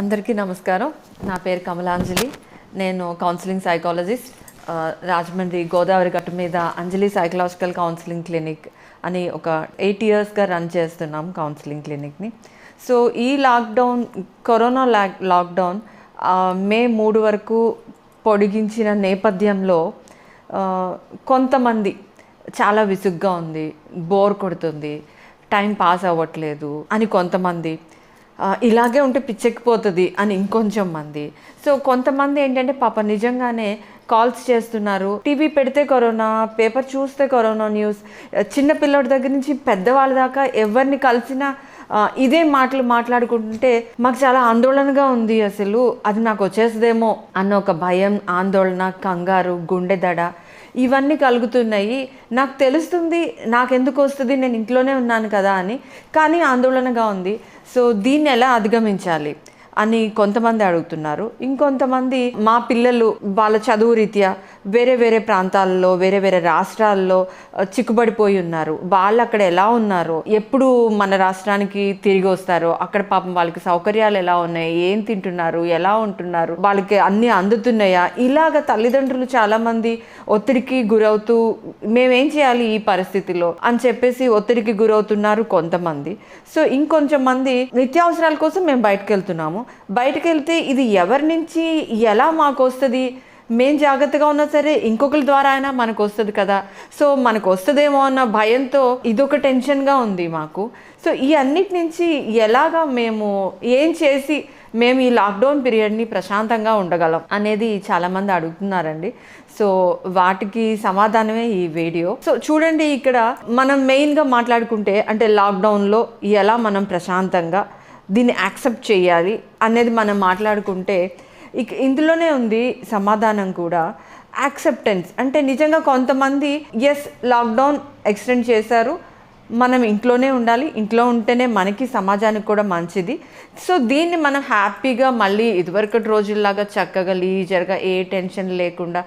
అందరికీ నమస్కారం. నా పేరు కమలాంజలి. నేను కౌన్సిలింగ్ సైకాలజిస్ట్ రాజమండ్రి గోదావరి గట్టు మీద అంజలి సైకలాజికల్ కౌన్సిలింగ్ క్లినిక్ అని ఒక ఎయిట్ ఇయర్స్గా రన్ చేస్తున్నాం కౌన్సిలింగ్ క్లినిక్ని సో ఈ lockdown corona lock lockdown May మూడు వరకు పొడిగించిన నేపథ్యంలో కొంతమంది చాలా విసుగ్గా ఉంది బోర్ కొడుతుంది టైం పాస్ అవ్వట్లేదు అని కొంతమంది ఇలాగే ఉంటే పిచ్చెక్కిపోతుంది అని ఇంకొంచెం మంది. సో కొంతమంది ఏంటంటే పాప నిజంగానే కాల్స్ చేస్తున్నారు. టీవీ పెడితే కరోనా పేపర్ చూస్తే కరోనా న్యూస్. చిన్నపిల్లడి దగ్గర నుంచి పెద్దవాళ్ళ దాకా ఎవరిని కలిసినా ఇదే మాటలు మాట్లాడుకుంటుంటే మాకు చాలా ఆందోళనగా ఉంది అసలు. అది నాకు వచ్చేస్తుందేమో అన్న ఒక భయం ఆందోళన కంగారు గుండె దడ ఇవన్నీ కలుగుతున్నాయి. నాకు తెలుస్తుంది నాకెందుకు వస్తుంది నేను ఇంట్లోనే ఉన్నాను కదా అని. కానీ ఆందోళనగా ఉంది. సో దీన్ని ఎలా అధిగమించాలి? అని కొంతమంది అడుగుతున్నారు. ఇంకొంతమంది మా పిల్లలు వాళ్ళ చదువు రీత్యా వేరే వేరే ప్రాంతాల్లో వేరే వేరే రాష్ట్రాల్లో చిక్కుబడిపోయి ఉన్నారు. వాళ్ళు అక్కడ ఎలా ఉన్నారో? ఎప్పుడు మన రాష్ట్రానికి తిరిగి వస్తారో అక్కడ పాపం వాళ్ళకి సౌకర్యాలు ఎలా ఉన్నాయి? ఏం తింటున్నారు? ఎలా ఉంటున్నారు? వాళ్ళకి అన్నీ అందుతున్నాయా? ఇలాగ తల్లిదండ్రులు చాలామంది ఒత్తిడికి గురవుతూ మేమేం చేయాలి ఈ పరిస్థితిలో? అని చెప్పేసి ఒత్తిడికి గురవుతున్నారు కొంతమంది. సో ఇంకొంచెం మంది నిత్యావసరాల కోసం మేము బయటకు వెళ్తున్నాము బయటకు వెళ్తే ఇది ఎవరి నుంచి ఎలా మాకు వస్తుంది మేం జాగ్రత్తగా ఉన్నా సరే ఇంకొకరి ద్వారా అయినా మనకు వస్తుంది కదా. సో మనకు వస్తుందేమో అన్న భయంతో ఇదొక టెన్షన్గా ఉంది మాకు. సో ఈ అన్నిటి నుంచి ఎలాగా మేము ఏం చేసి మేము ఈ లాక్డౌన్ పీరియడ్ని ప్రశాంతంగా ఉండగలం అనేది చాలామంది అడుగుతున్నారండి. సో వాటికి సమాధానమే ఈ వీడియో. సో చూడండి ఇక్కడ మనం మెయిన్గా మాట్లాడుకుంటే అంటే లాక్డౌన్లో ఎలా మనం ప్రశాంతంగా దీన్ని యాక్సెప్ట్ చేయాలి అనేది మనం మాట్లాడుకుంటే ఇక ఇందులోనే ఉంది సమాధానం కూడా. యాక్సెప్టెన్స్. అంటే నిజంగా కొంతమంది ఎస్ లాక్డౌన్ ఎక్స్టెండ్ చేశారు. మనం ఇంట్లోనే ఉండాలి. ఇంట్లో ఉంటేనే మనకి సమాజానికి కూడా మంచిది. సో దీన్ని మనం హ్యాపీగా మళ్ళీ ఇదివరకటి రోజుల్లాగా చక్కగా లీజర్గా ఏ టెన్షన్ లేకుండా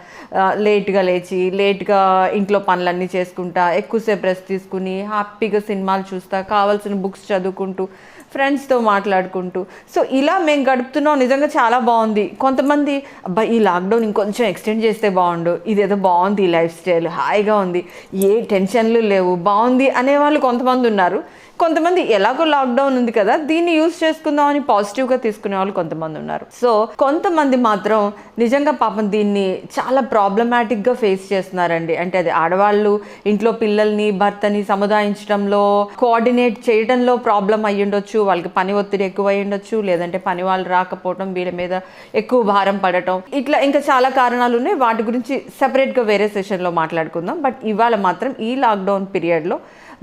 లేట్గా లేచి లేట్గా ఇంట్లో పనులన్నీ చేసుకుంటా ఎక్కువసేపు రెస్ట్ తీసుకుని హ్యాపీగా సినిమాలు చూస్తా కావాల్సిన బుక్స్ చదువుకుంటూ ఫ్రెండ్స్తో మాట్లాడుకుంటూ. సో ఇలా మేము గడుపుతున్నాం. నిజంగా చాలా బాగుంది. కొంతమంది అబ్బా ఈ లాక్డౌన్ ఇంకొంచెం ఎక్స్టెండ్ చేస్తే బాగుండు. ఇదేదో బాగుంది ఈ లైఫ్ స్టైల్ హాయిగా ఉంది. ఏ టెన్షన్లు లేవు. బాగుంది అనేవాళ్ళు కొంతమంది ఉన్నారు. కొంతమంది ఎలాగో లాక్డౌన్ ఉంది కదా దీన్ని యూజ్ చేసుకుందాం అని పాజిటివ్గా తీసుకునే వాళ్ళు కొంతమంది ఉన్నారు. సో కొంతమంది మాత్రం నిజంగా పాపం దీన్ని చాలా ప్రాబ్లమాటిక్గా ఫేస్ చేస్తున్నారండి. అంటే అది ఆడవాళ్ళు ఇంట్లో పిల్లల్ని భర్తని సముదాయించడంలో కోఆర్డినేట్ చేయడంలో ప్రాబ్లం అయ్యి ఉండొచ్చు వాళ్ళకి పని ఒత్తిడి ఎక్కువ అయ్యి ఉండొచ్చు లేదంటే పని వాళ్ళు రాకపోవడం వీళ్ళ మీద ఎక్కువ భారం పడటం. ఇట్లా ఇంకా చాలా కారణాలు ఉన్నాయి. వాటి గురించి సెపరేట్గా వేరే సెషన్లో మాట్లాడుకుందాం. బట్ ఇవాళ మాత్రం ఈ లాక్డౌన్ పీరియడ్లో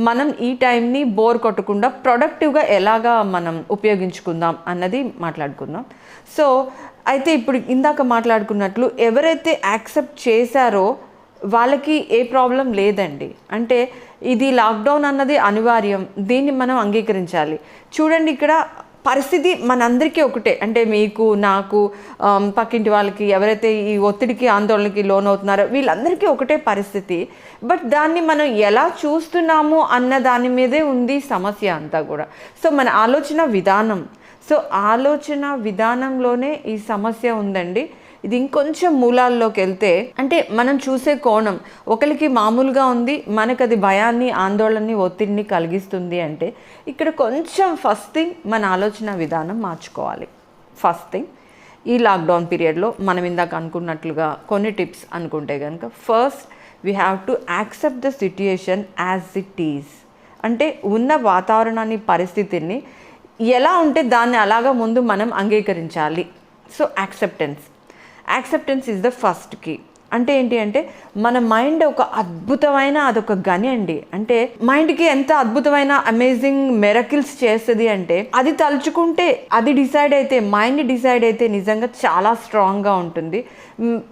మనం ఈ టైంని బోర్ కొట్టకుండా ప్రొడక్టివ్గా ఎలాగా మనం ఉపయోగించుకుందాం అన్నది మాట్లాడుకుందాం. సో అయితే ఇప్పుడు ఇందాక మాట్లాడుకున్నట్లు ఎవరైతే యాక్సెప్ట్ చేశారో వాళ్ళకి ఏ ప్రాబ్లం లేదండి. అంటే ఇది లాక్డౌన్ అన్నది అనివార్యం. దీన్ని మనం అంగీకరించాలి. చూడండి ఇక్కడ పరిస్థితి మనందరికీ ఒకటే. అంటే మీకు నాకు పక్కింటి వాళ్ళకి ఎవరైతే ఈ ఒత్తిడికి ఆందోళనకి లోనవుతున్నారో వీళ్ళందరికీ ఒకటే పరిస్థితి. బట్ దాన్ని మనం ఎలా చూస్తున్నాము అన్న దాని మీదే ఉంది సమస్య అంతా కూడా. సో మన ఆలోచన విధానం. సో ఆలోచన విధానంలోనే ఈ సమస్య ఉందండి. ఇది ఇంకొంచెం మూలాల్లోకి వెళ్తే అంటే మనం చూసే కోణం ఒకరికి మామూలుగా ఉంది మనకు అది భయాన్ని ఆందోళనని ఒత్తిడిని కలిగిస్తుంది అంటే ఇక్కడ కొంచెం ఫస్ట్ థింగ్ మన ఆలోచన విధానం మార్చుకోవాలి. ఫస్ట్ థింగ్ ఈ లాక్డౌన్ పీరియడ్లో మనం ఇందాక అనుకున్నట్లుగా కొన్ని టిప్స్ అనుకుంటే కనుక first we have to accept the situation as it is అంటే ఉన్న వాతావరణాన్ని పరిస్థితిని ఎలా ఉంటే దాన్ని అలాగా ముందు మనం అంగీకరించాలి. So acceptance acceptance is the first key అంటే ఏంటి అంటే మన మైండ్ ఒక అద్భుతమైన అదొక గని అండి. అంటే మైండ్కి ఎంత అద్భుతమైన అమేజింగ్ మెరకిల్స్ చేస్తుంది అంటే అది తలుచుకుంటే అది డిసైడ్ అయితే మైండ్ డిసైడ్ అయితే నిజంగా చాలా స్ట్రాంగ్గా ఉంటుంది.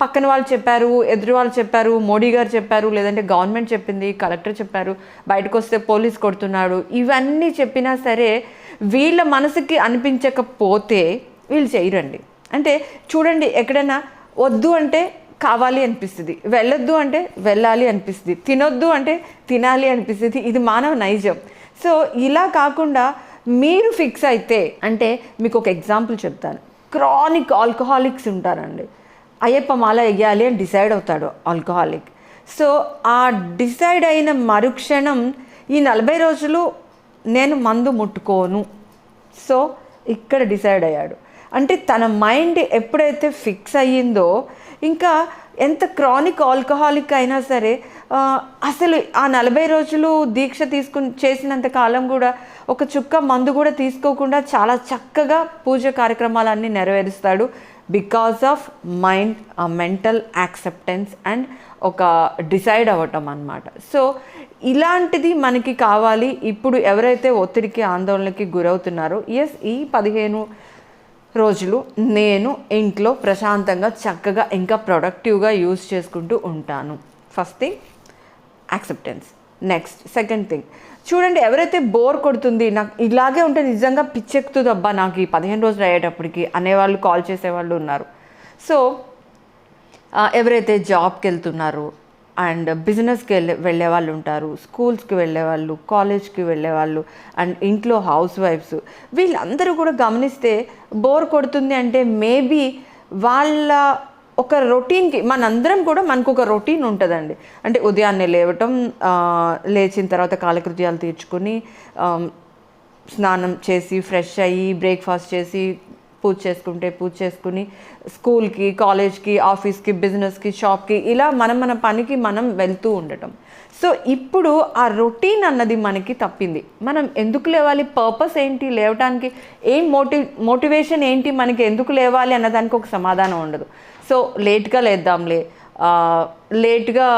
పక్కన వాళ్ళు చెప్పారు ఎదురు వాళ్ళు చెప్పారు మోడీ గారు చెప్పారు లేదంటే గవర్నమెంట్ చెప్పింది కలెక్టర్ చెప్పారు బయటకు వస్తే పోలీస్ కొడుతున్నాడు ఇవన్నీ చెప్పినా సరే వీళ్ళ మనసుకి అనిపించకపోతే వీళ్ళు చేయరండి. అంటే చూడండి ఎక్కడైనా వద్దు అంటే కావాలి అనిపిస్తుంది. వెళ్ళొద్దు అంటే వెళ్ళాలి అనిపిస్తుంది. తినొద్దు అంటే తినాలి అనిపిస్తుంది. ఇది మానవ నైజం. సో ఇలా కాకుండా మీరు ఫిక్స్ అయితే అంటే మీకు ఒక ఎగ్జాంపుల్ చెప్తాను. క్రానిక్ ఆల్కహాలిక్స్ ఉంటారండి. అయ్యప్ప మాల వెయ్యాలి అని డిసైడ్ అవుతాడు ఆల్కహాలిక్. సో ఆ డిసైడ్ అయిన మరుక్షణం ఈ నలభై రోజులు నేను మందు ముట్టుకోను. సో ఇక్కడ డిసైడ్ అయ్యాడు. అంటే తన మైండ్ ఎప్పుడైతే ఫిక్స్ అయ్యిందో ఇంకా ఎంత క్రానిక్ ఆల్కహాలిక్ అయినా సరే అసలు ఆ నలభై రోజులు దీక్ష తీసుకుని చేసినంత కాలం కూడా ఒక చుక్క మందు కూడా తీసుకోకుండా చాలా చక్కగా పూజ కార్యక్రమాలన్నీ నెరవేరుస్తాడు. Because of mind mental acceptance and ఒక డిసైడ్ అవ్వటం అనమాట సో ఇలాంటిది మనకి కావాలి. ఇప్పుడు ఎవరైతే ఒత్తిడికి ఆందోళనకి గురవుతున్నారో ఎస్ ఈ పదిహేను రోజులు నేను ఇంట్లో ప్రశాంతంగా చక్కగా ఇంకా ప్రొడక్టివ్గా యూజ్ చేసుకుంటూ ఉంటాను. First thing acceptance next second thing చూడండి ఎవరైతే బోర్ కొడుతుంది నాకు ఇలాగే ఉంటే నిజంగా పిచ్చెక్కుతుంది అబ్బా నాకు ఈ పదిహేను రోజులు అయ్యేటప్పటికి అనేవాళ్ళు కాల్ చేసేవాళ్ళు ఉన్నారు. సో ఎవరైతే జాబ్కి వెళ్తున్నారో అండ్ బిజినెస్కి వెళ్ళే వెళ్ళే వాళ్ళు ఉంటారు స్కూల్స్కి వెళ్ళే వాళ్ళు కాలేజ్కి వెళ్ళే వాళ్ళు అండ్ ఇంట్లో హౌస్ వైఫ్స్. వీళ్ళందరూ కూడా గమనిస్తే బోర్ కొడుతుంది అంటే మేబీ వాళ్ళ ఒక రొటీన్కి మనందరం కూడా మనకు ఒక రొటీన్ ఉంటుందండి. అంటే ఉదయాన్నే లేవటం లేచిన తర్వాత కాలకృత్యాలు తీర్చుకొని స్నానం చేసి ఫ్రెష్ అయ్యి బ్రేక్ఫాస్ట్ చేసి పూజ చేసుకుంటే పూజ చేసుకుని స్కూల్కి కాలేజ్కి ఆఫీస్కి బిజినెస్కి షాప్కి ఇలా మనం మన పనికి మనం వెళ్తూ ఉండటం. సో ఇప్పుడు ఆ రొటీన్ అన్నది మనకి తప్పింది. మనం ఎందుకు లేవాలి? పర్పస్ ఏంటి? లేవటానికి ఏం మోటి మోటివేషన్ ఏంటి? మనకి ఎందుకు లేవాలి? అన్నదానికి ఒక సమాధానం ఉండదు. సో లేట్గా లేద్దాంలే. లేట్గా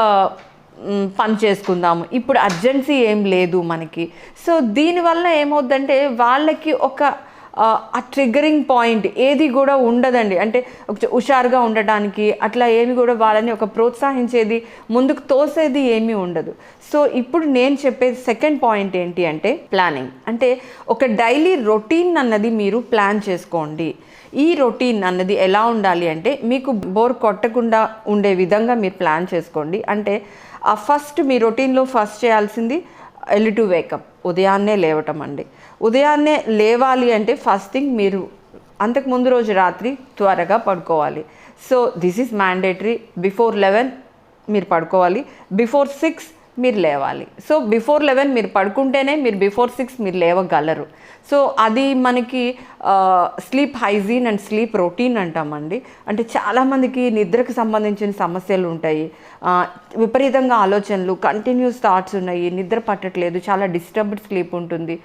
పని చేసుకుందాము. ఇప్పుడు అర్జెన్సీ ఏం లేదు మనకి. సో దీనివల్ల ఏమవుద్దంటే వాళ్ళకి ఒక ఆ, ట్రిగ్గరింగ్ పాయింట్ ఏది కూడా ఉండదండి. అంటే ఒక హుషారుగా ఉండటానికి అట్లా ఏమి కూడా వాళ్ళని ఒక ప్రోత్సహించేది ముందుకు తోసేది ఏమీ ఉండదు. సో ఇప్పుడు నేను చెప్పేది సెకండ్ పాయింట్ ఏంటి అంటే ప్లానింగ్ అంటే ఒక డైలీ రొటీన్ అన్నది మీరు ప్లాన్ చేసుకోండి. ఈ రొటీన్ అన్నది ఎలా ఉండాలి అంటే మీకు బోర్ కొట్టకుండా ఉండే విధంగా మీరు ప్లాన్ చేసుకోండి. అంటే ఆ ఫస్ట్ మీ రొటీన్లో ఫస్ట్ చేయాల్సింది ఎర్లీ టు వేకప్ ఉదయాన్నే లేవటం అండి. ఉదయాన్నే లేవాలి అంటే ఫస్ట్ థింగ్ మీరు అంతకు ముందు రోజు రాత్రి త్వరగా పడుకోవాలి. So this is mandatory before eleven మీరు పడుకోవాలి. బిఫోర్ సిక్స్ మీరు లేవాలి. సో బిఫోర్ లెవెన్ మీరు పడుకుంటేనే మీరు బిఫోర్ సిక్స్ మీరు లేవగలరు. సో అది మనకి sleep hygiene and sleep routine అంటామండి. అంటే చాలామందికి నిద్రకు సంబంధించిన సమస్యలు ఉంటాయి. విపరీతంగా ఆలోచనలు కంటిన్యూస్ థాట్స్ ఉన్నాయి. నిద్ర పట్టట్లేదు చాలా డిస్టర్బ్డ్ స్లీప్ ఉంటుంది.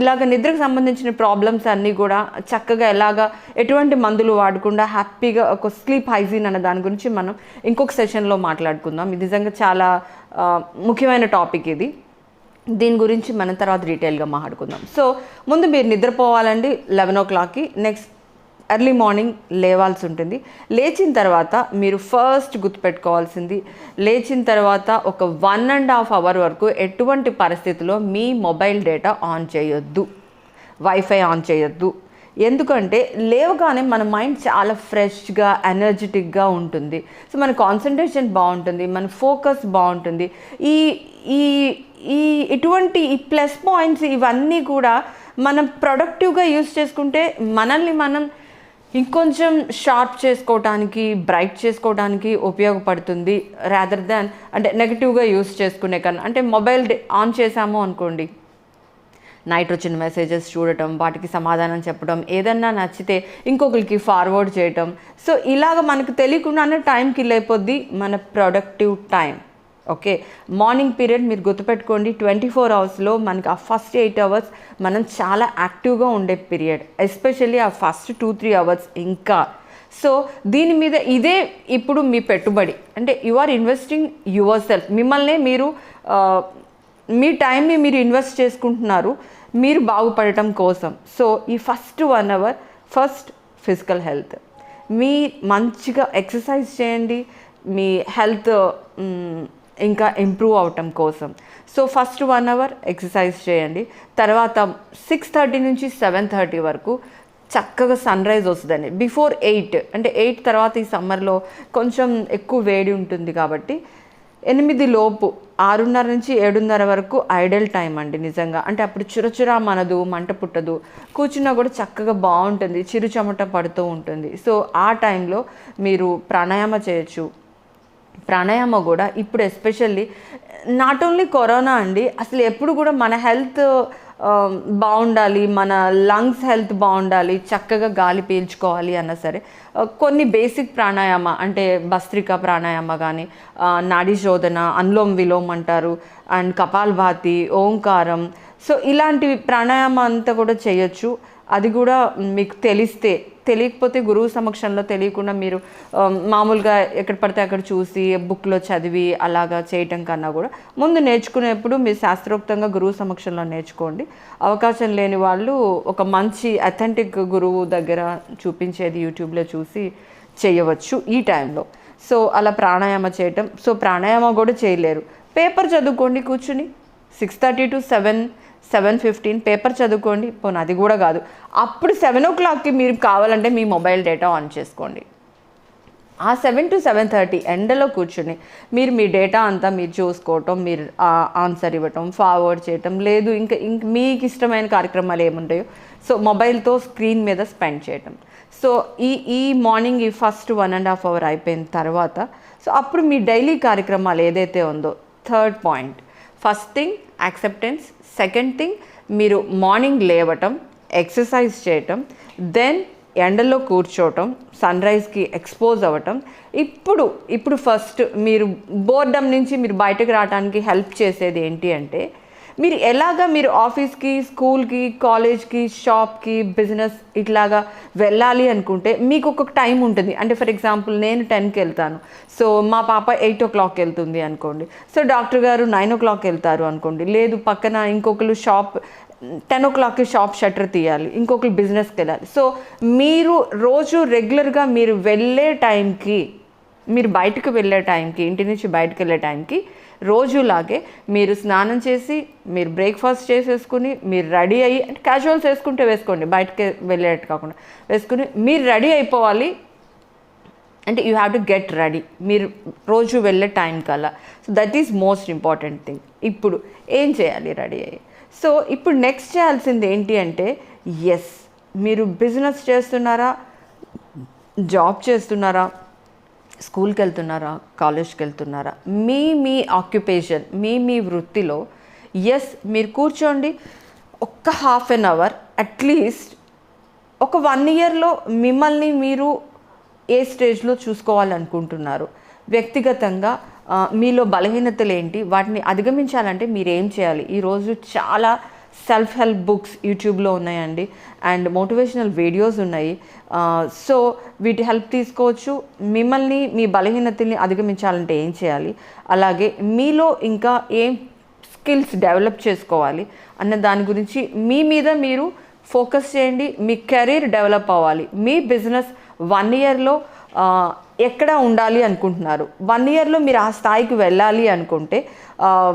ఇలాగ నిద్రకు సంబంధించిన ప్రాబ్లమ్స్ అన్నీ కూడా చక్కగా ఎలాగా ఎటువంటి మందులు వాడకుండా హ్యాపీగా ఒక స్లీప్ హైజీన్ అనే దాని గురించి మనం ఇంకొక సెషన్లో మాట్లాడుకుందాం. ఇది నిజంగా చాలా ముఖ్యమైన టాపిక్ ఇది. దీని గురించి మనం తర్వాత డీటెయిల్గా మాట్లాడుకుందాం. సో ముందు మీరు నిద్రపోవాలండి లెవెన్ ఓ క్లాక్కి నెక్స్ట్ ఎర్లీ మార్నింగ్ లేవాల్సి ఉంటుంది. లేచిన తర్వాత మీరు ఫస్ట్ గుర్తుపెట్టుకోవాల్సింది లేచిన తర్వాత ఒక వన్ అండ్ హాఫ్ అవర్ వరకు ఎటువంటి పరిస్థితిలో మీ మొబైల్ డేటా ఆన్ చేయొద్దు. వైఫై ఆన్ చేయొద్దు. ఎందుకంటే లేవగానే మన మైండ్ చాలా ఫ్రెష్గా ఎనర్జెటిక్గా ఉంటుంది. సో మన కాన్సన్ట్రేషన్ బాగుంటుంది మన ఫోకస్ బాగుంటుంది. ఈ ఈ ఈ ఇటువంటి ఈ ప్లస్ పాయింట్స్ ఇవన్నీ కూడా మనం ప్రొడక్టివ్గా యూస్ చేసుకుంటే మనల్ని మనం ఇంకొంచెం షార్ప్ చేసుకోవడానికి బ్రైట్ చేసుకోవడానికి ఉపయోగపడుతుంది రాదర్ దాన్ అంటే నెగిటివ్గా యూస్ చేసుకునే కన్నా. అంటే మొబైల్ ఆన్ చేసాము అనుకోండి. నైట్రోజన్ మెసేజెస్ చూడటం వాటికి సమాధానం చెప్పడం ఏదన్నా నచ్చితే ఇంకొకరికి ఫార్వర్డ్ చేయటం. సో ఇలాగ మనకు తెలియకుండానే టైం కిల్ అయిపోద్ది మన productive time okay morning period మీరు గుర్తుపెట్టుకోండి ట్వంటీ ఫోర్ అవర్స్లో మనకి ఆ ఫస్ట్ ఎయిట్ అవర్స్ మనం చాలా యాక్టివ్గా ఉండే పీరియడ్ ఎస్పెషల్లీ ఆ ఫస్ట్ టూ త్రీ అవర్స్ ఇంకా. సో దీని మీద ఇదే ఇప్పుడు మీ పెట్టుబడి. అంటే you are investing yourself మిమ్మల్నే మీరు మీ టైంని మీరు ఇన్వెస్ట్ చేసుకుంటున్నారు మీరు బాగుపడటం కోసం. సో ఈ first one hour first physical health. మీ మంచిగా ఎక్సర్సైజ్ చేయండి మీ హెల్త్ ఇంకా ఇంప్రూవ్ అవటం కోసం. So first one hour exercise చేయండి. తర్వాత సిక్స్ థర్టీ నుంచి సెవెన్ థర్టీ వరకు చక్కగా సన్ రైజ్ వస్తుందండి. బిఫోర్ ఎయిట్ అంటే ఎయిట్ తర్వాత ఈ సమ్మర్లో కొంచెం ఎక్కువ వేడి ఉంటుంది కాబట్టి ఎనిమిది లోపు ఆరున్నర నుంచి ఏడున్నర వరకు ఐడల్ టైం అండి నిజంగా. అంటే అప్పుడు చురచురా మనదు మంట పుట్టదు. కూర్చున్నా కూడా చక్కగా బాగుంటుంది చిరు చెమట పడుతూ ఉంటుంది. సో ఆ టైంలో మీరు ప్రాణాయామ చేయొచ్చు. ప్రాణాయామ కూడా ఇప్పుడు ఎస్పెషల్లీ నాట్ ఓన్లీ కరోనా అండి అసలు ఎప్పుడు కూడా మన హెల్త్ బాగుండాలి మన లంగ్స్ హెల్త్ బాగుండాలి చక్కగా గాలి పీల్చుకోవాలి అన్నా సరే కొన్ని బేసిక్ ప్రాణాయామ అంటే భస్త్రిక ప్రాణాయామ కానీ నాడీ శోధన అనులోమ్ విలోమ్ అంటారు అండ్ కపాల్భాతి ఓంకారం. సో ఇలాంటివి ప్రాణాయామ అంతా కూడా చేయొచ్చు. అది కూడా మీకు తెలిస్తే తెలియకపోతే గురువు సమక్షంలో తెలియకుండా మీరు మామూలుగా ఎక్కడ పడితే అక్కడ చూసి బుక్లో చదివి అలాగా చేయటం కన్నా కూడా ముందు నేర్చుకునేప్పుడు మీరు శాస్త్రోక్తంగా గురువు సమక్షంలో నేర్చుకోండి. అవకాశం లేని వాళ్ళు ఒక మంచి అథెంటిక్ గురువు దగ్గర చూపించేది యూట్యూబ్లో చూసి చేయవచ్చు ఈ టైంలో. సో అలా ప్రాణాయామ చేయటం. సో ప్రాణాయామ కూడా చేయలేరు. పేపర్ చదువుకోండి కూర్చుని. Six thirty to seven seven fifteen paper చదువుకోండి. పోనీ అది కూడా కాదు. అప్పుడు సెవెన్ ఓ క్లాక్కి మీరు కావాలంటే మీ మొబైల్ డేటా ఆన్ చేసుకోండి. ఆ సెవెన్ టు సెవెన్ థర్టీ ఎండలో కూర్చుని మీరు మీ డేటా అంతా మీరు చూసుకోవటం మీరు ఆన్సర్ ఇవ్వటం ఫార్వర్డ్ చేయటం లేదు ఇంకా ఇంక మీకు ఇష్టమైన కార్యక్రమాలు ఏముంటాయో సో మొబైల్తో స్క్రీన్ మీద స్పెండ్ చేయటం. సో ఈ ఈ మార్నింగ్ ఈ first one and half hour అయిపోయిన తర్వాత సో అప్పుడు మీ డైలీ కార్యక్రమాలు ఏదైతే ఉందో third point first thing acceptance second thing మీరు మార్నింగ్ లేవటం ఎక్సర్సైజ్ చేయటం దెన్ ఎండలో కూర్చోవటం సన్ రైజ్కి ఎక్స్పోజ్ అవ్వటం. ఇప్పుడు ఇప్పుడు ఫస్ట్ మీరు బోర్డమ్ నుంచి మీరు బయటకు రావడానికి హెల్ప్ చేసేది ఏంటి అంటే మీరు ఎలాగా మీరు ఆఫీస్కి స్కూల్కి కాలేజ్కి షాప్కి బిజినెస్ ఇట్లాగా వెళ్ళాలి అనుకుంటే మీకు ఒక్కొక్క టైం ఉంటుంది. అంటే ఫర్ ఎగ్జాంపుల్ నేను టెన్కి వెళ్తాను. సో మా పాప ఎయిట్ ఓ క్లాక్ వెళ్తుంది అనుకోండి. సో డాక్టర్ గారు నైన్ ఓ క్లాక్ వెళ్తారు అనుకోండి. లేదు పక్కన ఇంకొకరు షాప్ టెన్ ఓ క్లాక్కి షాప్ షట్టర్ తీయాలి. ఇంకొకరు బిజినెస్కి వెళ్ళాలి. సో మీరు రోజు రెగ్యులర్గా మీరు వెళ్ళే టైంకి మీరు బయటకు వెళ్ళే టైంకి ఇంటి నుంచి బయటకు వెళ్ళే టైంకి రోజులాగే మీరు స్నానం చేసి మీరు బ్రేక్ఫాస్ట్ చేసేసుకుని మీరు రెడీ అయ్యి అంటే క్యాజువల్స్ వేసుకుంటే వేసుకోండి బయటకి వెళ్ళేట్టు కాకుండా. వేసుకుని మీరు రెడీ అయిపోవాలి. అంటే you have to get ready మీరు రోజు వెళ్ళే టైం కల్లా. So that is most important thing ఇప్పుడు ఏం చేయాలి రెడీ అయ్యి? సో ఇప్పుడు నెక్స్ట్ చేయాల్సింది ఏంటి అంటే ఎస్ మీరు బిజినెస్ చేస్తున్నారా? జాబ్ చేస్తున్నారా? స్కూల్కి వెళ్తున్నారా కాలేజ్కి వెళ్తున్నారా మీ మీ ఆక్యుపేషన్ మీ మీ వృత్తిలో ఎస్ మీరు కూర్చోండి ఒక్క half an hour at least ఒక వన్ ఇయర్లో మిమ్మల్ని మీరు ఏ స్టేజ్లో చూసుకోవాలనుకుంటున్నారు? వ్యక్తిగతంగా మీలో బలహీనతలు ఏంటి? వాటిని అధిగమించాలంటే మీరు ఏం చేయాలి? ఈరోజు చాలా సెల్ఫ్ హెల్ప్ బుక్స్ యూట్యూబ్లో ఉన్నాయండి. అండ్ మోటివేషనల్ వీడియోస్ ఉన్నాయి. Uh, సో వీటి హెల్ప్ తీసుకోవచ్చు. మిమ్మల్ని మీ బలహీనతల్ని అధిగమించాలంటే ఏం చేయాలి? అలాగే మీలో ఇంకా ఏం స్కిల్స్ డెవలప్ చేసుకోవాలి? అన్న దాని గురించి మీ మీద మీరు ఫోకస్ చేయండి. మీ కెరీర్ డెవలప్ అవ్వాలి. మీ బిజినెస్ వన్ ఇయర్లో ఎక్కడ ఉండాలి అనుకుంటున్నారు? వన్ ఇయర్లో మీరు ఆ స్థాయికి వెళ్ళాలి అనుకుంటే uh,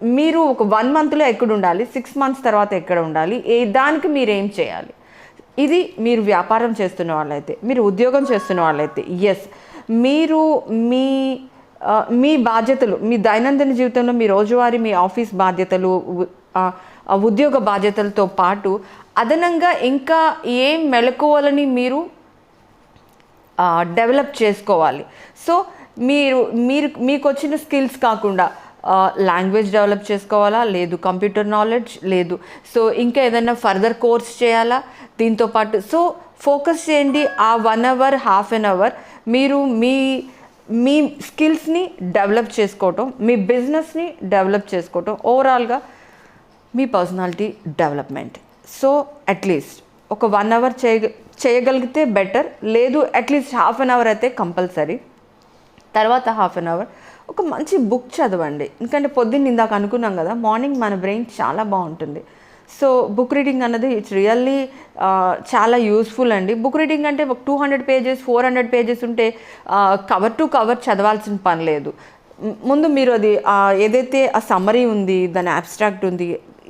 మీరు ఒక వన్ మంత్లో ఎక్కడ ఉండాలి? సిక్స్ మంత్స్ తర్వాత ఎక్కడ ఉండాలి? ఏ దానికి మీరు ఏం చేయాలి? ఇది మీరు వ్యాపారం చేస్తున్న వాళ్ళైతే మీరు ఉద్యోగం చేస్తున్న వాళ్ళైతే ఎస్ మీరు మీ మీ బాధ్యతలు మీ దైనందిన జీవితంలో మీ రోజువారీ మీ ఆఫీస్ బాధ్యతలు ఉద్యోగ బాధ్యతలతో పాటు అదనంగా ఇంకా ఏం మెలకువలని మీరు డెవలప్ చేసుకోవాలి. సో మీరు మీరు మీకు వచ్చిన స్కిల్స్ కాకుండా లాంగ్వేజ్ డెవలప్ చేసుకోవాలా? లేదు కంప్యూటర్ నాలెడ్జ్ లేదు. సో ఇంకా ఏదైనా ఫర్దర్ కోర్స్ చేయాలా? దీంతో పాటు సో ఫోకస్ చేయండి. ఆ one hour half an hour మీరు మీ మీ స్కిల్స్ని డెవలప్ చేసుకోవటం మీ బిజినెస్ని డెవలప్ చేసుకోవటం ఓవరాల్గా మీ personality development so at least ఒక వన్ అవర్ చేయ చేయగలిగితే బెటర్ లేదు at least half an hour అయితే కంపల్సరీ తర్వాత హాఫ్ అన్ అవర్ ఒక మంచి బుక్ చదవండి. ఎందుకంటే పొద్దున్న ఇందాక అనుకున్నాం కదా మార్నింగ్ మన బ్రెయిన్ చాలా బాగుంటుంది. సో బుక్ రీడింగ్ అన్నది ఇట్స్ రియల్లీ చాలా యూస్ఫుల్ అండి. బుక్ రీడింగ్ అంటే ఒక two hundred pages four hundred pages ఉంటే కవర్ టు కవర్ చదవాల్సిన పని లేదు. ముందు మీరు అది ఏదైతే ఆ సమ్మరీ ఉంది దాని అబ్స్ట్రాక్ట్ ఉంది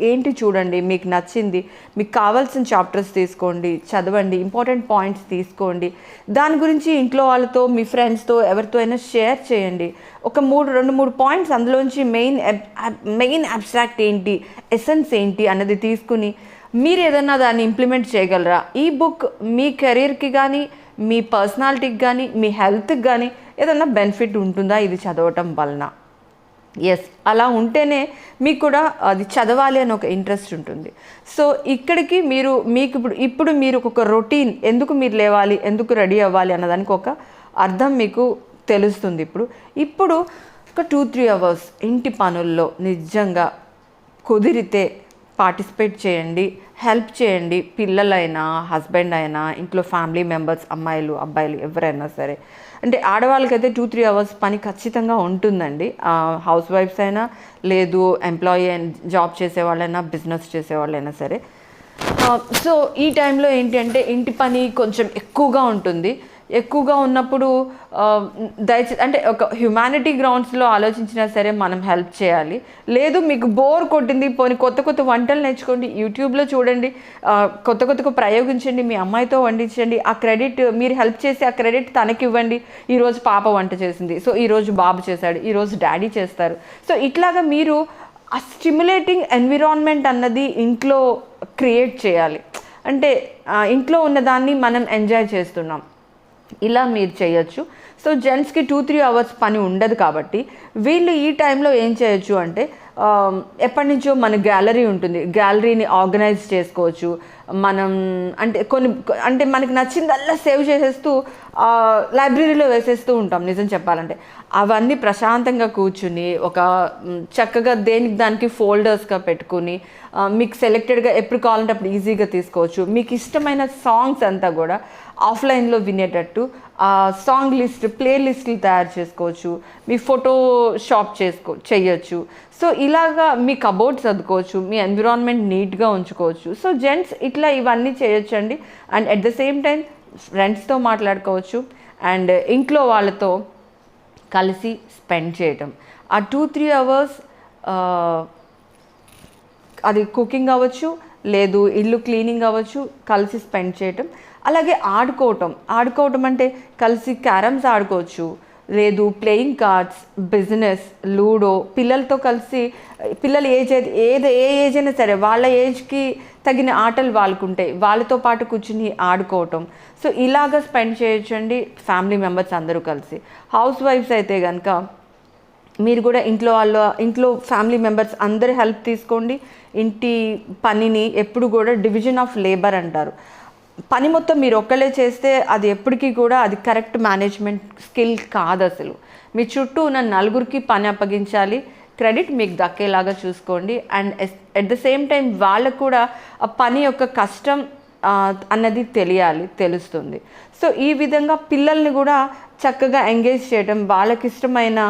ఏంటి చూడండి మీకు నచ్చింది మీకు కావాల్సిన చాప్టర్స్ తీసుకోండి చదవండి ఇంపార్టెంట్ పాయింట్స్ తీసుకోండి. దాని గురించి ఇంట్లో వాళ్ళతో మీ ఫ్రెండ్స్తో ఎవరితో అయినా షేర్ చేయండి. ఒక మూడు రెండు మూడు పాయింట్స్ అందులోంచి మెయిన్ మెయిన్ అబ్స్ట్రాక్ట్ ఏంటి ఎసెన్స్ ఏంటి అన్నది తీసుకుని మీరు ఏదన్నా దాన్ని ఇంప్లిమెంట్ చేయగలరా? ఈ బుక్ మీ కెరీర్కి కానీ మీ పర్సనాలిటీకి కానీ మీ హెల్త్కి కానీ ఏదన్నా బెనిఫిట్ ఉంటుందా? ఇది చదవటం వలన. ఎస్ అలా ఉంటేనే మీకు కూడా అది చదవాలి అని ఒక ఇంట్రెస్ట్ ఉంటుంది. సో ఇక్కడికి మీరు మీకు ఇప్పుడు ఇప్పుడు మీరు ఒక రొటీన్ ఎందుకు మీరు లేవాలి ఎందుకు రెడీ అవ్వాలి అన్నదానికి ఒక అర్థం మీకు తెలుస్తుంది ఇప్పుడు. ఇప్పుడు ఒక టూ త్రీ అవర్స్ ఇంటి పనుల్లో నిజంగా కుదిరితే పార్టిసిపేట్ చేయండి హెల్ప్ చేయండి. పిల్లలైనా హస్బెండ్ అయినా ఇంట్లో ఫ్యామిలీ మెంబర్స్ అమ్మాయిలు అబ్బాయిలు ఎవరైనా సరే. అంటే ఆడవాళ్ళకైతే టూ త్రీ అవర్స్ పని ఖచ్చితంగా ఉంటుందండి. హౌస్ వైఫ్స్ అయినా లేదు ఎంప్లాయీ జాబ్ చేసేవాళ్ళైనా బిజినెస్ చేసేవాళ్ళైనా సరే. సో ఈ టైంలో ఏంటి అంటే ఇంటి పని కొంచెం ఎక్కువగా ఉంటుంది. ఎక్కువగా ఉన్నప్పుడు దయచేసి అంటే ఒక హ్యుమానిటీ గ్రౌండ్స్లో ఆలోచించినా సరే మనం హెల్ప్ చేయాలి. లేదు మీకు బోర్ కొట్టింది పోనీ కొత్త కొత్త వంటలు నేర్చుకోండి యూట్యూబ్లో చూడండి కొత్త కొత్తగా ప్రయోగించండి మీ అమ్మాయితో వండించండి ఆ క్రెడిట్ మీరు హెల్ప్ చేసి ఆ క్రెడిట్ తనకి ఇవ్వండి ఈరోజు పాప వంట చేసింది. సో ఈరోజు బాబు చేశాడు ఈరోజు డాడీ చేస్తారు. సో ఇట్లాగా మీరు ఆ స్టిమ్యులేటింగ్ ఎన్విరాన్మెంట్ అన్నది ఇంట్లో క్రియేట్ చేయాలి. అంటే ఇంట్లో ఉన్నదాన్ని మనం ఎంజాయ్ చేస్తున్నాం. ఇలా మీరు చేయొచ్చు. సో జెంట్స్కి టూ త్రీ అవర్స్ పని ఉండదు కాబట్టి వీళ్ళు ఈ టైంలో ఏం చేయొచ్చు అంటే um, ఎప్పటి నుంచో మన గ్యాలరీ ఉంటుంది. గ్యాలరీని ఆర్గనైజ్ చేసుకోవచ్చు. మనం అంటే కొన్ని అంటే మనకి నచ్చిందల్లా సేవ్ చేసేస్తూ లైబ్రరీలో వేసేస్తూ ఉంటాం నిజం చెప్పాలంటే. అవన్నీ ప్రశాంతంగా కూర్చుని ఒక చక్కగా దేనికి దానికి ఫోల్డర్స్గా పెట్టుకుని మీకు సెలెక్టెడ్గా ఎప్పుడు కావాలంటే అప్పుడు ఈజీగా తీసుకోవచ్చు. మీకు ఇష్టమైన సాంగ్స్ అంతా కూడా ఆఫ్లైన్లో వినేటట్టు ఆ సాంగ్ లిస్ట్ ప్లే లిస్టులు తయారు చేసుకోవచ్చు మీ ఫోటో షాప్ చేసుకో చేయొచ్చు. సో ఇలాగా మీ కబోర్డ్ సర్దుకోవచ్చు మీ ఎన్విరాన్మెంట్ నీట్గా ఉంచుకోవచ్చు. సో జెంట్స్ ఇట్లా ఇవన్నీ చేయొచ్చండి. And at the same time ఫ్రెండ్స్తో మాట్లాడుకోవచ్చు. అండ్ ఇంట్లో వాళ్ళతో కలిసి స్పెండ్ చేయటం. ఆ టూ త్రీ అవర్స్ అది కుకింగ్ అవ్వచ్చు లేదు ఇల్లు క్లీనింగ్ అవ్వచ్చు కలిసి స్పెండ్ చేయటం. అలాగే ఆడుకోవటం. ఆడుకోవటం అంటే కలిసి క్యారమ్స్ ఆడుకోవచ్చు. లేదు ప్లేయింగ్ కార్డ్స్ బిజినెస్ లూడో పిల్లలతో కలిసి పిల్లల ఏజ్ ఏది ఏ ఏజ్ అయినా సరే వాళ్ళ ఏజ్కి తగిన ఆటలు వాళ్ళకుంటాయి వాళ్ళతో పాటు కూర్చుని ఆడుకోవటం. సో ఇలాగ స్పెండ్ చేయొచ్చండి ఫ్యామిలీ మెంబర్స్ అందరూ కలిసి. హౌస్ వైఫ్స్ అయితే కనుక మీరు కూడా ఇంట్లో వాళ్ళ ఇంట్లో ఫ్యామిలీ మెంబర్స్ అందరి హెల్ప్ తీసుకోండి. ఇంటి పనిని ఎప్పుడు కూడా డివిజన్ ఆఫ్ లేబర్ అంటారు. పని మొత్తం మీరు ఒక్కళ్ళే చేస్తే అది ఎప్పటికీ కూడా అది కరెక్ట్ మేనేజ్మెంట్ స్కిల్ కాదు అసలు. మీ చుట్టూ ఉన్న నలుగురికి పని అప్పగించాలి క్రెడిట్ మీకు దక్కేలాగా చూసుకోండి and at the same time వాళ్ళకు కూడా ఆ పని యొక్క కష్టం అన్నది తెలియాలి తెలుస్తుంది. సో ఈ విధంగా పిల్లల్ని కూడా చక్కగా ఎంగేజ్ చేయడం వాళ్ళకి ఇష్టమైన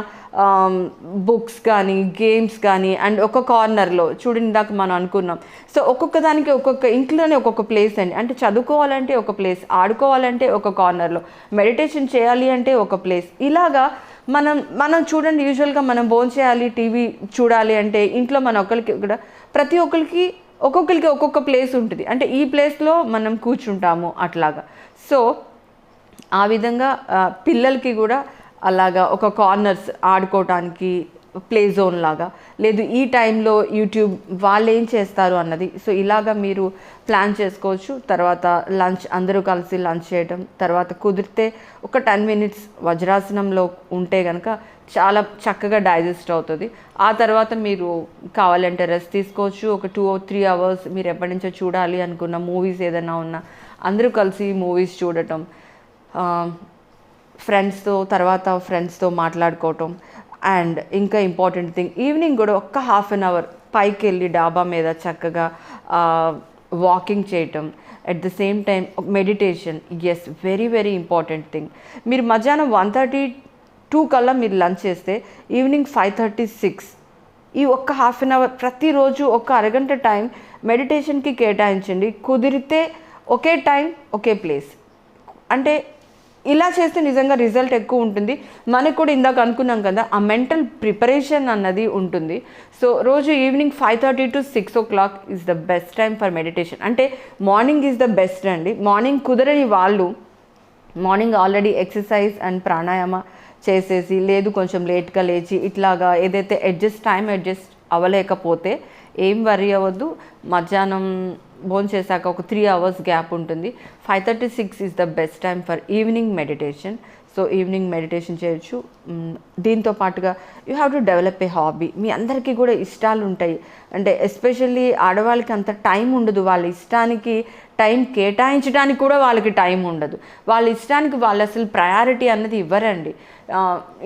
బుక్స్ కానీ గేమ్స్ కానీ అండ్ ఒక కార్నర్లో చూడండి మనం అనుకున్నాం. సో ఒక్కొక్క దానికి ఒక్కొక్క ఇంట్లోనే ఒక్కొక్క ప్లేస్ అండి. అంటే చదువుకోవాలంటే ఒక ప్లేస్ ఆడుకోవాలంటే ఒక కార్నర్లో మెడిటేషన్ చేయాలి అంటే ఒక ప్లేస్ ఇలాగా మనం మనం చూడండి యూజువల్గా మనం భోజనం చేయాలి టీవీ చూడాలి అంటే ఇంట్లో మన ఒక్కరికి కూడా ప్రతి ఒక్కరికి ఒక్కొక్కరికి ఒక్కొక్క ప్లేస్ ఉంటుంది. అంటే ఈ ప్లేస్లో మనం కూర్చుంటాము అట్లాగా. సో ఆ విధంగా పిల్లలకి కూడా అలాగా ఒక కార్నర్స్ ఆడుకోవటానికి ప్లే జోన్ లాగా. లేదు ఈ టైంలో యూట్యూబ్ వాళ్ళు ఏం చేస్తారు అన్నది. సో ఇలాగా మీరు ప్లాన్ చేసుకోవచ్చు. తర్వాత లంచ్ అందరూ కలిసి లంచ్ చేయడం తర్వాత కుదిరితే ఒక టెన్ మినిట్స్ వజ్రాసనంలో ఉంటే కనుక చాలా చక్కగా డైజెస్ట్ అవుతుంది. ఆ తర్వాత మీరు కావాలంటే రెస్ట్ తీసుకోవచ్చు. ఒక టూ త్రీ అవర్స్ మీరు ఎప్పటి నుంచో చూడాలి అనుకున్న మూవీస్ ఏదైనా ఉన్నా అందరూ కలిసి మూవీస్ చూడటం ఫ్రెండ్స్తో తర్వాత ఫ్రెండ్స్తో మాట్లాడుకోవటం. అండ్ ఇంకా ఇంపార్టెంట్ థింగ్ ఈవినింగ్ కూడా ఒక్క హాఫ్ అన్ అవర్ పైకి వెళ్ళి డాబా మీద చక్కగా వాకింగ్ చేయటం. At the same time meditation is very very important thing మీరు మధ్యాహ్నం వన్ థర్టీ టూ కల్లా మీరు లంచ్ చేస్తే ఈవినింగ్ ఫైవ్ థర్టీ సిక్స్ ఈ ఒక్క హాఫ్ అన్ అవర్ ప్రతిరోజు ఒక అరగంట టైం మెడిటేషన్కి కేటాయించండి. కుదిరితే ఒకే టైం ఒకే ప్లేస్ అంటే ఇలా చేస్తే నిజంగా రిజల్ట్ ఎక్కువ ఉంటుంది. మనకు కూడా ఇందాక అనుకున్నాం కదా ఆ మెంటల్ ప్రిపరేషన్ అన్నది ఉంటుంది. సో రోజు evening five thirty to six o'clock is the best time for meditation. అంటే మార్నింగ్ ఈజ్ ద బెస్ట్ అండి. మార్నింగ్ కుదరని వాళ్ళు morning already exercise and pranayama చేసేసి లేదు కొంచెం లేట్గా లేచి ఇట్లాగా ఏదైతే అడ్జస్ట్ టైం అడ్జస్ట్ అవ్వలేకపోతే ఏం వరి అవ్వద్దు. మధ్యాహ్నం భోజనం చేశాక ఒక త్రీ అవర్స్ గ్యాప్ ఉంటుంది. Five thirty six is the best time for evening meditation so evening meditation చేయొచ్చు. దీంతో పాటుగా you have to develop a hobby మీ అందరికీ కూడా ఇష్టాలు ఉంటాయి. అంటే ఎస్పెషల్లీ ఆడవాళ్ళకి అంత టైం ఉండదు. వాళ్ళ ఇష్టానికి టైం కేటాయించడానికి కూడా వాళ్ళకి టైం ఉండదు. వాళ్ళ ఇష్టానికి వాళ్ళు అసలు ప్రయారిటీ అన్నది ఇవ్వరండి.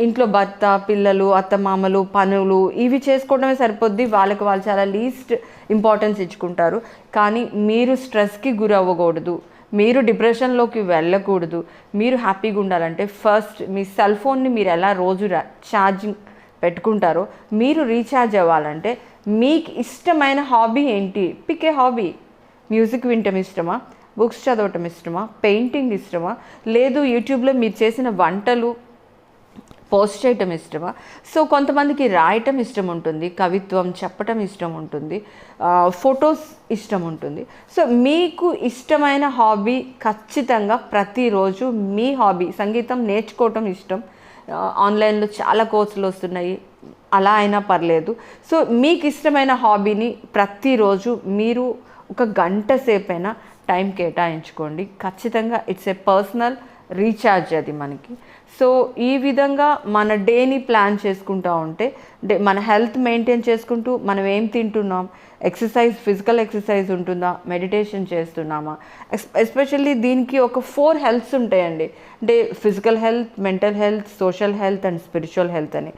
ఇంట్లో భర్త పిల్లలు అత్తమామలు పనులు ఇవి చేసుకోవడమే సరిపోద్ది. వాళ్ళకి వాళ్ళు చాలా లీస్ట్ ఇంపార్టెన్స్ ఇచ్చుకుంటారు. కానీ మీరు స్ట్రెస్కి గురవ్వకూడదు. మీరు డిప్రెషన్లోకి వెళ్ళకూడదు. మీరు హ్యాపీగా ఉండాలంటే ఫస్ట్ మీ సెల్ ఫోన్ని మీరు ఎలా రోజు ఛార్జింగ్ పెట్టుకుంటారో మీరు రీఛార్జ్ అవ్వాలంటే మీకు ఇష్టమైన హాబీ ఏంటి? పిక్ ఏ హాబీ. మ్యూజిక్ వినటం ఇష్టమా? బుక్స్ చదవటం ఇష్టమా? పెయింటింగ్ ఇష్టమా? లేదు యూట్యూబ్లో మీరు చేసిన వంటలు పోస్ట్ చేయటం ఇష్టమా? సో కొంతమందికి రాయటం ఇష్టం ఉంటుంది కవిత్వం చెప్పటం ఇష్టం ఉంటుంది ఫొటోస్ ఇష్టం ఉంటుంది. సో మీకు ఇష్టమైన హాబీ ఖచ్చితంగా ప్రతిరోజు మీ హాబీ సంగీతం నేర్చుకోవటం ఇష్టం. ఆన్లైన్లో చాలా కోర్సులు వస్తున్నాయి అలా అయినా పర్లేదు. సో మీకు ఇష్టమైన హాబీని ప్రతిరోజు మీరు ఒక గంట సేపైనా టైం కేటాయించుకోండి. ఖచ్చితంగా ఇట్స్ ఏ పర్సనల్ రీఛార్జ్ అది మనకి. సో ఈ విధంగా మన డేని ప్లాన్ చేసుకుంటూ ఉంటే డే మన హెల్త్ మెయింటైన్ చేసుకుంటూ మనం ఏం తింటున్నాం? ఎక్సర్సైజ్ ఫిజికల్ ఎక్సర్సైజ్ ఉంటుందా? మెడిటేషన్ చేస్తున్నామా? ఎస్పెషల్లీ దీనికి ఒక ఫోర్ హెల్త్స్ ఉంటాయండి. అంటే physical health mental health social health and spiritual health అని.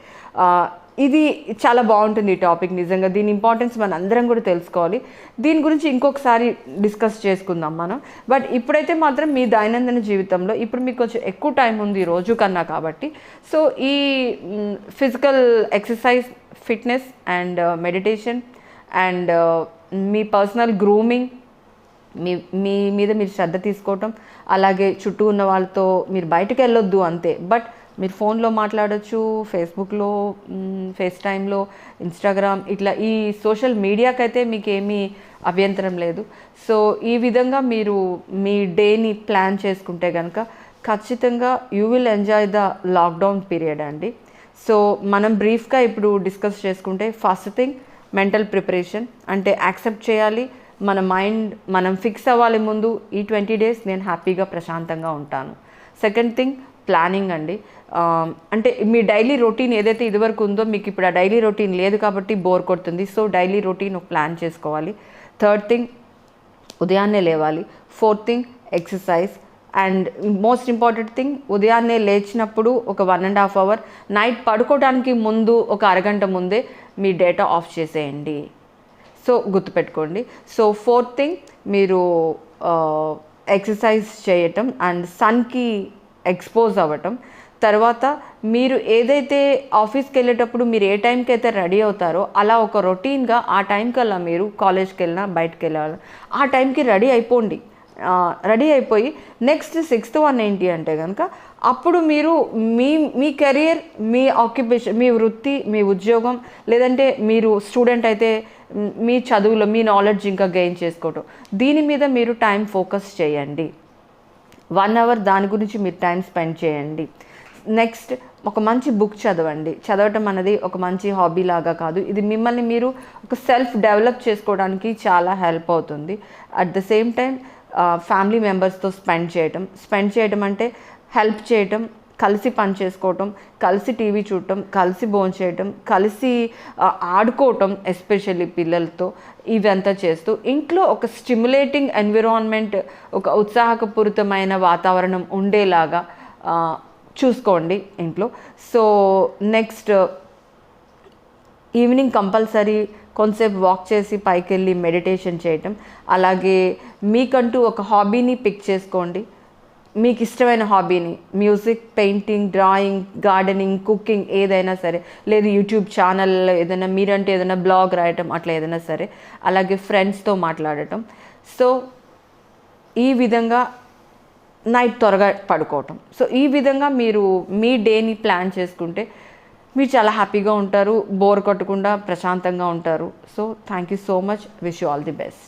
ఇది చాలా బాగుంటుంది ఈ టాపిక్ నిజంగా. దీని ఇంపార్టెన్స్ మన అందరం కూడా తెలుసుకోవాలి. దీని గురించి ఇంకొకసారి డిస్కస్ చేసుకుందాం మనం. బట్ ఇప్పుడైతే మాత్రం మీ దైనందిన జీవితంలో ఇప్పుడు మీకు కొంచెం ఎక్కువ టైం ఉంది రోజు కన్నా కాబట్టి. సో ఈ physical exercise fitness and meditation and me personal grooming మీ మీ మీద మీరు శ్రద్ధ తీసుకోవటం అలాగే చుట్టూ ఉన్న వాళ్ళతో మీరు బయటకు వెళ్ళొద్దు అంతే. బట్ మీరు ఫోన్లో మాట్లాడచ్చు ఫేస్బుక్లో ఫేస్ టైంలో ఇన్స్టాగ్రామ్ ఇట్లా ఈ సోషల్ మీడియాకైతే మీకు ఏమీ అభ్యంతరం లేదు. సో ఈ విధంగా మీరు మీ డేని ప్లాన్ చేసుకుంటే కనుక ఖచ్చితంగా you will enjoy the lockdown period అండి. సో మనం బ్రీఫ్గా ఇప్పుడు డిస్కస్ చేసుకుంటే ఫస్ట్ థింగ్ మెంటల్ ప్రిపరేషన్ అంటే యాక్సెప్ట్ చేయాలి. మన మైండ్ మనం ఫిక్స్ అవ్వాలి ముందు ఈ ట్వంటీ డేస్ నేను హ్యాపీగా ప్రశాంతంగా ఉంటాను. సెకండ్ థింగ్ ప్లానింగ్ అండి. అంటే మీ డైలీ రొటీన్ ఏదైతే ఇదివరకు ఉందో మీకు ఇప్పుడు ఆ డైలీ రొటీన్ లేదు కాబట్టి బోర్ కొడుతుంది. సో డైలీ రొటీన్ ప్లాన్ చేసుకోవాలి. థర్డ్ థింగ్ ఉదయాన్నే లేవాలి. Fourth thing exercise. And most important thing ఉదయాన్నే లేచినప్పుడు ఒక one and half hour. Night పడుకోవడానికి ముందు ఒక అరగంట ముందే మీ డేటా ఆఫ్ చేసేయండి. సో గుర్తుపెట్టుకోండి. సో ఫోర్త్ థింగ్ మీరు ఎక్సర్సైజ్ చేయటం. అండ్ సన్కి ఎక్స్పోజ్ అవ్వటం. తర్వాత మీరు ఏదైతే ఆఫీస్కి వెళ్ళేటప్పుడు మీరు ఏ టైంకి అయితే రెడీ అవుతారో అలా ఒక రొటీన్గా ఆ టైంకి అలా మీరు కాలేజ్కి వెళ్ళినా బయటకు వెళ్ళాలి ఆ టైంకి రెడీ అయిపోండి. రెడీ అయిపోయి నెక్స్ట్ సిక్స్త్ వన్ ఏంటి అంటే కనుక అప్పుడు మీరు మీ మీ కెరియర్ మీ ఆక్యుపేషన్ మీ వృత్తి మీ ఉద్యోగం లేదంటే మీరు స్టూడెంట్ అయితే మీ చదువులో మీ నాలెడ్జ్ ఇంకా గెయిన్ చేసుకోవటం. దీని మీద మీరు టైం ఫోకస్ చేయండి. వన్ అవర్ దాని గురించి మీరు టైం స్పెండ్ చేయండి. నెక్స్ట్ ఒక మంచి బుక్ చదవండి. చదవటం అనేది ఒక మంచి హాబీ లాగా కాదు. ఇది మిమ్మల్ని మీరు ఒక సెల్ఫ్ డెవలప్ చేసుకోవడానికి చాలా హెల్ప్ అవుతుంది. At the same time family మెంబర్స్తో స్పెండ్ చేయటం. స్పెండ్ చేయటం అంటే హెల్ప్ చేయటం కలిసి పని చేసుకోవటం కలిసి టీవీ చూడటం కలిసి భోంచేయటం కలిసి ఆడుకోవటం ఎస్పెషల్లీ పిల్లలతో ఇవంతా చేస్తూ ఇంట్లో ఒక స్టిమ్యులేటింగ్ ఎన్విరాన్మెంట్ ఒక ఉత్సాహపూరితమైన వాతావరణం ఉండేలాగా చూసుకోండి ఇంట్లో. సో నెక్స్ట్ ఈవినింగ్ కంపల్సరీ కొంతసేపు వాక్ చేసి పైకి వెళ్ళి మెడిటేషన్ చేయటం. అలాగే మీకంటూ ఒక హాబీని పిక్ చేసుకోండి. మీకు ఇష్టమైన హాబీని music painting drawing gardening cooking ఏదైనా సరే లేదు యూట్యూబ్ ఛానల్లో ఏదైనా మీరంటే ఏదైనా బ్లాగ్ రాయటం అట్లా ఏదైనా సరే అలాగే ఫ్రెండ్స్తో మాట్లాడటం. సో ఈ విధంగా నైట్ త్వరగా పడుకోవటం. సో ఈ విధంగా మీరు మీ డేని ప్లాన్ చేసుకుంటే మీరు చాలా హ్యాపీగా ఉంటారు బోర్ కొట్టకుండా ప్రశాంతంగా ఉంటారు. So thank you so much. Wish you all the best.